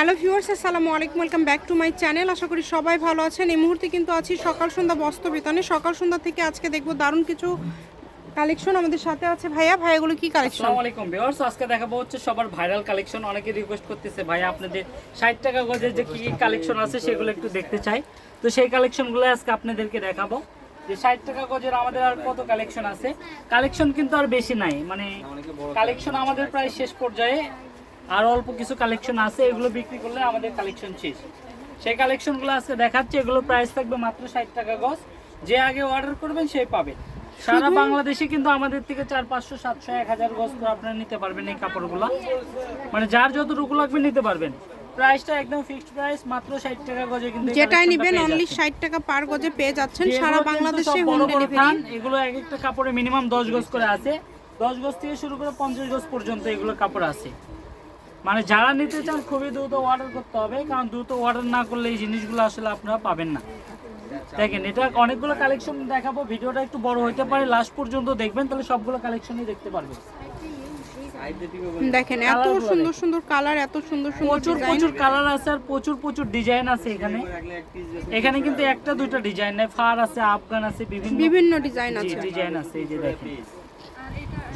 Hello viewers, আসসালামু আলাইকুম। Welcome back to my channel. আশা করি সবাই ভালো আছেন। এই মুহূর্তে কিন্তু আছি সকাল সন্ধ্যা বস্ত্র বিতানে সকাল সন্ধ্যা থেকে আজকে দেখব দারুণ কিছু কালেকশন আমাদের সাথে আছে। ভাইয়া, ভাইয়াগুলো কি কালেকশন আসসালামু আলাইকুম ভিউয়ার্স, আজকে দেখাবো হচ্ছে সবার ভাইরাল কালেকশন অনেকে রিকোয়েস্ট করতেছে ভাই আপনাদের 60 টাকা গজের যে কি কি কালেকশন আছে, সেগুলো একটু দেখতে চাই। তো সেই কালেকশনগুলো আজকে আপনাদেরকে দেখাবো। যে 60 টাকা গজের আমাদের আর কত কালেকশন আছে? কালেকশন কিন্তু আর বেশি নাই। মানে কালেকশন আমাদের প্রায় শেষ পর্যায়ে। আর অল্প কিছু কালেকশন আছে এগুলো বিক্রি করলে আমাদের কালেকশন শেষ। সেই কালেকশনগুলো আজকে দেখাচ্ছে এগুলো প্রাইস থাকবে মাত্র 60 টাকা গজ। যে আগে অর্ডার করবেন সেই পাবে। সারা বাংলাদেশে কিন্তু আমাদের থেকে চার পাঁচশো সাতশো এক হাজার গজ করে আপনারা নিতে পারবেন এই কাপড়গুলো। মানে যার যতটুকু লাগবে নিতে পারবেন। প্রাইসটা একদম ফিক্সড প্রাইস মাত্র ষাট টাকা গজে কিন্তু যেটাই collectionটা নেবেন অনলি যাচ্ছেন। ষাট টাকা পার গজে পেয়ে যাচ্ছেন সারা বাংলাদেশে হোম বড় বড় ডেলিভারি এগুলো এক একটা কাপড়ে মিনিমাম দশ গজ করে আছে। দশ গজ থেকে শুরু করে পঞ্চাশ গজ পর্যন্ত এগুলো কাপড় আছে। মানে যারা নিতে চান খুবই দ্রুত অর্ডার করতে হবে কারণ দ্রুত অর্ডার না করলে এই জিনিসগুলো আসলে আপনারা পাবেন না। দেখেন এটা অনেকগুলো কালেকশন দেখাবো ভিডিওটা একটু বড় হইতে পারে লাস্ট পর্যন্ত দেখবেন তাহলে সবগুলো কালেকশনই দেখতে পারবেন। দেখেন এত সুন্দর সুন্দর কালার এত সুন্দর সুন্দর প্রচুর প্রচুর কালার আছে আর প্রচুর প্রচুর ডিজাইন আছে এখানে। এখানে কিন্তু একটা দুইটা ডিজাইন নেই ফার আছে আফগান আছে বিভিন্ন বিভিন্ন ডিজাইন আছে। ডিজাইন আছে এই যে দেখেন।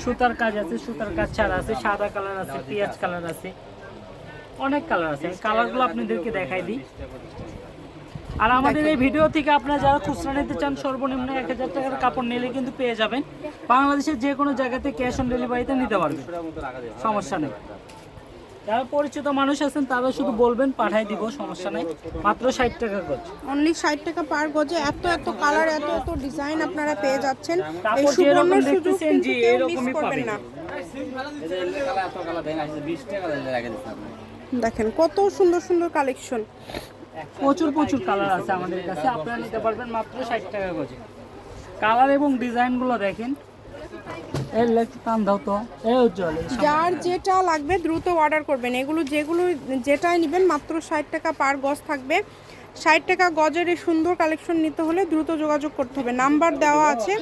সুতার কাজ আছে, সুতার কাজ ছাড়া আছে, সাদা কালার আছে, পেঁয়াজ কালার আছে, অনেক কালার আছে। কালারগুলো আপনাদেরকে দেখাই দিই। আর আমাদের এই ভিডিও থেকে আপনারা যারা খুচরা নিতে চান, সর্বনিম্ন এক হাজার টাকার কাপড় নিলে কিন্তু পেয়ে যাবেন। বাংলাদেশের যে কোনো জায়গাতে ক্যাশ অন ডেলিভারিতে নিতে পারবেন। সমস্যা নেই। যারা পরিচিত মানুষ আছেন তারা শুধু বলবেন পাঠাই দিব সমস্যা নেই। মাত্র ষাট টাকা করছে অনলি ষাট টাকা পার গজে এত এত কালার এত এত ডিজাইন আপনারা পেয়ে যাচ্ছেন। এই সুবর্ণ সুযোগ কিন্তু কেউ মিস এরকমই করবেন না। দেখেন কত সুন্দর সুন্দর কালেকশন প্রচুর প্রচুর কালার আছে আমাদের কাছে আপনারা নিতে পারবেন মাত্র ষাট টাকা গজে। কালার এবং ডিজাইনগুলো দেখেন। এর টান দাও তো। এই উজ্জ্বল যার যেটা লাগবে দ্রুত অর্ডার করবেন। এগুলো যেগুলো যেটাই নেবেন মাত্র ষাট টাকা পার গজ থাকবে। ষাট টাকা গজের এই সুন্দর কালেকশন নিতে হলে দ্রুত যোগাযোগ করতে হবে। নাম্বার দেওয়া আছে।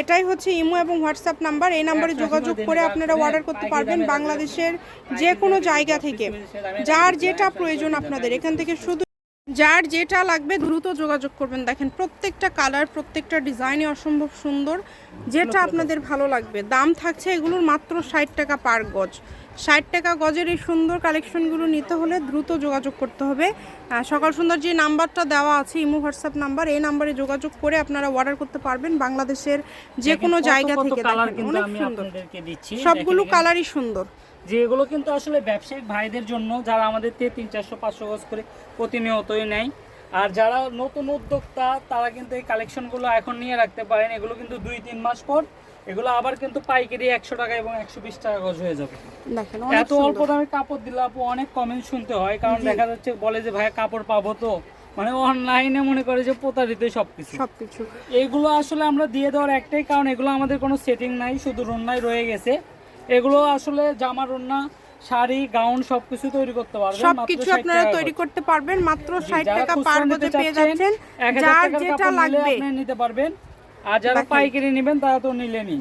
এটাই হচ্ছে ইমো এবং হোয়াটসঅ্যাপ নাম্বার। এই নাম্বারে যোগাযোগ করে আপনারা অর্ডার করতে পারবেন বাংলাদেশের যে কোনো জায়গা থেকে। যার যেটা প্রয়োজন আপনাদের। এখান থেকে শুধু যার যেটা লাগবে দ্রুত যোগাযোগ করবেন। দেখেন প্রত্যেকটা কালার প্রত্যেকটা ডিজাইনই অসম্ভব সুন্দর। যেটা আপনাদের ভালো লাগবে। দাম থাকছে এগুলোর মাত্র ষাট টাকা পার গজ। ষাট টাকা গজের এই সুন্দর কালেকশনগুলো নিতে হলে দ্রুত যোগাযোগ করতে হবে। সকাল সুন্দর যে নাম্বারটা দেওয়া আছে ইমো হোয়াটসঅ্যাপ নাম্বার এই নাম্বারে যোগাযোগ করে আপনারা অর্ডার করতে পারবেন বাংলাদেশের যে কোনো জায়গা থেকে। অনেক সুন্দর। সবগুলো কালারই সুন্দর। যে এগুলো কিন্তু আসলে ব্যবসায়িক ভাইদের জন্য যারা আমাদের থেকে তিন চারশো পাঁচশো গজ করে প্রতিনিয়তই নেয়। আর যারা নতুন উদ্যোক্তা তারা কিন্তু এই কালেকশনগুলো এখন নিয়ে রাখতে পারেন। এগুলো কিন্তু দুই তিন মাস পর এগুলো আবার কিন্তু পাইকারি একশো টাকা এবং একশো বিশ টাকা গজ হয়ে যাবে। এত অল্প দামে কাপড় দিলে আপু অনেক কমেন্ট শুনতে হয় কারণ দেখা যাচ্ছে বলে যে ভাই কাপড় পাবো তো? মানে অনলাইনে মনে করে যে প্রতারিত সবকিছু। সবকিছু। এগুলো আসলে আমরা দিয়ে দেওয়ার একটাই কারণ এগুলো আমাদের কোনো সেটিং নাই শুধু রন্নায় রয়ে গেছে। এগুলো আসলে জামা রন্না শাড়ি গাউন সবকিছু তৈরি করতে পারবেন সবকিছু আপনারা তৈরি করতে পারবেন মাত্র জি, ষাট যারা টাকা পার গজে পেয়ে যাচ্ছেন যার যেটা লাগবে। আপনি নিতে পারবেন। আর যারা পাইকারি নেবেন তারা তো নিলেনই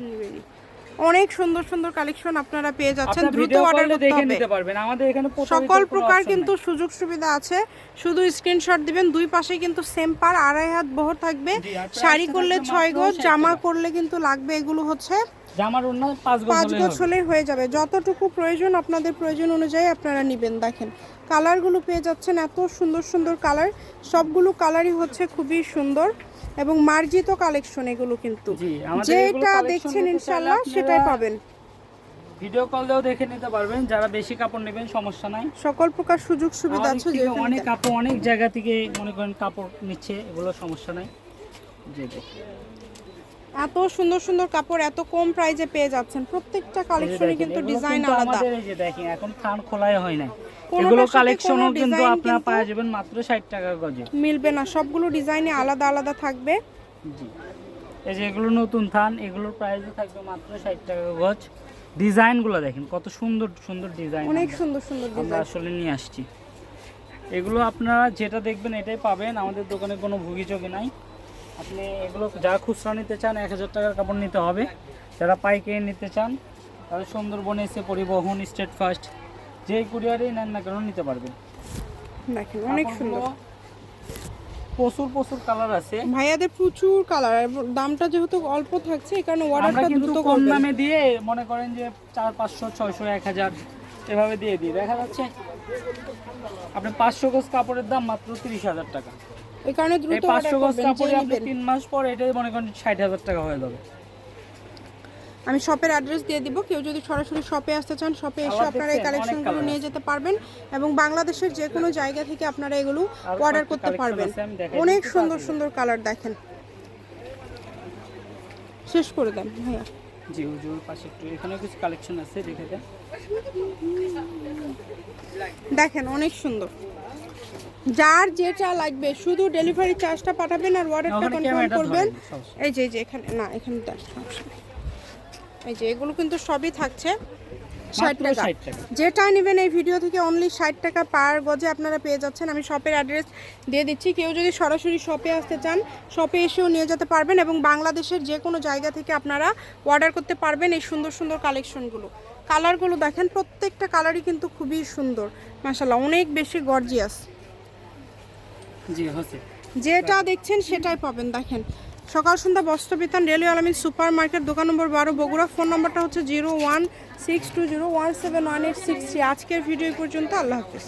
অনেক সুন্দর সুন্দর কালেকশন আপনারা পেয়ে যাচ্ছেন দ্রুত অর্ডার করতে দেখে নিতে পারবেন। আমাদের এখানে সকল প্রকার কিন্তু সুযোগ সুবিধা আছে। শুধু স্ক্রিনশট দিবেন দুই পাশে কিন্তু সেম পার আড়াই হাত বহর থাকবে। শাড়ি করলে ছয় গজ জামা করলে কিন্তু লাগবে এগুলো হচ্ছে জামার রন্না পাঁচ পাঁচ হলেই হয়ে যাবে। যতটুকু প্রয়োজন আপনাদের প্রয়োজন অনুযায়ী আপনারা নেবেন। দেখেন কালারগুলো পেয়ে যাচ্ছেন এত সুন্দর সুন্দর কালার। সবগুলো কালারই হচ্ছে খুবই সুন্দর এবং মার্জিত কালেকশন এগুলো কিন্তু। যেটা দেখছেন ইনশাল্লাহ সেটাই পাবেন। ভিডিও কল দিয়েও দেখে নিতে পারবেন। যারা বেশি কাপড় নেবেন সমস্যা নাই। সকল প্রকার সুযোগ সুবিধা আছে যেখানে অনেক কাপড় অনেক জায়গা থেকে মনে করেন কাপড় নিচ্ছে এগুলো সমস্যা নাই। জি দেখুন। এত সুন্দর সুন্দর কাপড় এত কম প্রাইজে পেয়ে যাচ্ছেন। প্রত্যেকটা কালেকশনে কিন্তু ডিজাইন আলাদা। এই যে দেখেন এখন থান খোলাই হয় না এগুলো কালেকশনও কিন্তু আপনারা পাওয়া যাবেন মাত্র ষাট টাকা গজে। মিলবে না। সবগুলো ডিজাইনে আলাদা আলাদা থাকবে। জি। এই যে এগুলো নতুন থান এগুলোর প্রাইসও থাকবে মাত্র ষাট টাকা গজ। ডিজাইনগুলো দেখেন কত সুন্দর সুন্দর ডিজাইন অনেক সুন্দর সুন্দর আমরা ডিজাইন আসলে নিয়ে আসছি। এগুলো আপনারা যেটা দেখবেন এটাই পাবেন। আমাদের দোকানে কোনো ভুগিচোগি নাই। আপনি এগুলো যারা খুচরা নিতে চান এক হাজার টাকার কাপড় নিতে হবে। যারা পাইকারি নিতে চান তারা সুন্দরবনে এসে পরিবহন স্টেট ফার্স্ট যে কুরিয়ারেই নেন না কেন নিতে পারবেন। দেখেন অনেক সুন্দর। প্রচুর প্রচুর কালার আছে। ভাইয়াদের প্রচুর কালার দামটা যেহেতু অল্প থাকছে এই কারণে অর্ডারটা দ্রুত কম দামে দিয়ে মনে করেন যে চার পাঁচশো ছয়শো এক হাজার এভাবে দিয়ে দিই। দেখা যাচ্ছে আপনি পাঁচশো গজ কাপড়ের দাম মাত্র তিরিশ হাজার টাকা। এই কারণে দ্রুত পাঁচশো গজ কাপড়ে আপনি। তিন মাস পর এটাই মনে করেন ষাট হাজার টাকা হয়ে যাবে। আমি শপের অ্যাড্রেস দিয়ে দিব। কেউ যদি সরাসরি শপে আসতে চান শপে এসে আপনারা এই কালেকশনগুলো নিয়ে যেতে পারবেন এবং বাংলাদেশের যে কোনো জায়গা থেকে আপনারা এগুলো অর্ডার করতে পারবেন। অনেক সুন্দর সুন্দর কালার দেখেন। শেষ করে দেন ভাইয়া। জি হুজুর পাশে একটু এখানে কিছু কালেকশন আছে দেখে দেন। দেখেন অনেক সুন্দর। যার যেটা লাগবে শুধু ডেলিভারি চার্জটা পাঠাবেন আর অর্ডারটা কনফার্ম করবেন। এই যে এই যে এখানে না এখানে এই যে এগুলো কিন্তু সবই থাকছে। ষাট টাকা। যেটা নেবেন এই ভিডিও থেকে অনলি ষাট টাকা পার গজে আপনারা পেয়ে যাচ্ছেন। আমি শপের অ্যাড্রেস দিয়ে দিচ্ছি। কেউ যদি সরাসরি শপে আসতে চান শপে এসেও নিয়ে যেতে পারবেন এবং বাংলাদেশের যে কোনো জায়গা থেকে আপনারা অর্ডার করতে পারবেন এই সুন্দর সুন্দর কালেকশনগুলো কালারগুলো দেখেন প্রত্যেকটা কালারই কিন্তু খুবই সুন্দর। মাসাল্লাহ অনেক বেশি গর্জিয়াস যেটা দেখছেন সেটাই পাবেন, দেখেন। সকাল সন্ধ্যা বস্ত্র বিতান রেলওয়ে আলমিন সুপার মার্কেট দোকান নম্বর বারো, বগুড়া। ফোন নম্বরটা হচ্ছে zero one six two zero one seven one eight six আজকের ভিডিও পর্যন্ত, আল্লাহ হাফিজ।